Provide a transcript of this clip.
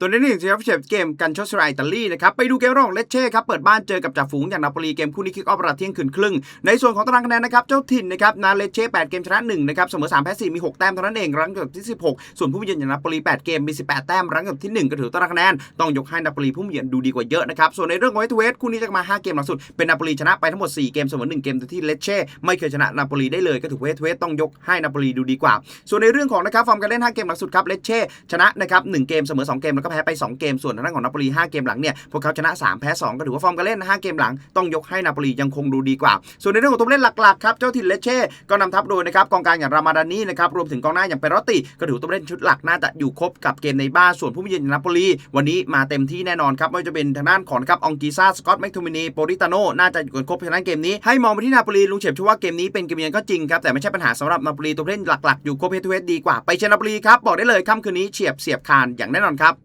ตัวนี้หนึ่งนะครับเชฟเกมกันชอสไรอิตาลีนะครับไปดูเกมระหว่างเลเช่ครับเปิดบ้านเจอกับจ่าฝูงอย่างนาโปลีเกมคู่นี้คิกออฟเวลาเที่ยงคืนครึ่ง ในส่วนของตารางคะแนนนะครับเจ้าถิ่นนะครับนาเลเช่8เกมชนะ1นะครับเสมอ3แพ้4มี 6 แต้มเท่านั้นเองรั้งอันดับที่ 16 ส่วนผู้เยือนอย่างนาโปลี8เกมมี 18 แต้มรั้งอันดับที่ 1 ก็ถือตารางคะแนนต้องยกให้นาโปลีผู้เยือนดูดีกว่าเยอะนะครับส่วนในเรื่องของเวทเวทคู่นี้จะมา 5 เกมหลังสุดเป็นนาโปลีชนะไปทั้งหมด 4 เกมเสมอ1เกมที่เลเช่ไม่เคยชนะนาโปลีได้เลยก็ถือเวทเวทต้องยกให้นาโปลีดูดีกว่า ส่วนในเรื่องของนะครับฟอร์มการเล่น5เกมหลังสุดครับเลเช่ชนะนะครับ1เกมเสมอ2เกมแล้วกแพ้ไป 2 เกม ส่วนทางด้านของนาโปลี5เกมหลังเนี่ย พวกเขาชนะ 3 แพ้ 2 ก็ถือว่าฟอร์มการเล่น5เกมหลังต้องยกให้นาโปลียังคงดูดีกว่า ส่วนในเรื่องของตัวเล่นหลักๆครับ เจ้าถิ่นเลเช่ก็นำทัพโดยนะครับกองกลางอย่างรามาดานีนะครับ รวมถึงกองหน้าอย่างเปโรตติก็ถือตัวเล่นชุดหลักน่าจะอยู่ครบกับเกมในบ้านส่วนผู้มีเยือนอย่างนาโปลีวันนี้มาเต็มที่แน่นอนครับไม่ว่าจะเป็นทางด้านของครับองกีซาสกอตแมคทูมินีโปริตาโนน่าจะอยู่กันครบฉะนั้นเกมนี้ให้มองไปที่นาโปลีลุงเฉยบเชื่อว่าเกมนี้เป็นเกมเยือนก็จริงครับแต่ไม่ใช่ปัญหาสำหรับนาโปลีตัวเล่นหลักๆอยู่ครบเฮดทูเฮดดีกว่าไปเชนาโปลีครับบอกได้เลยค่ำคืนนี้เฉียบเสียบคานอย่างแน่นอนครับ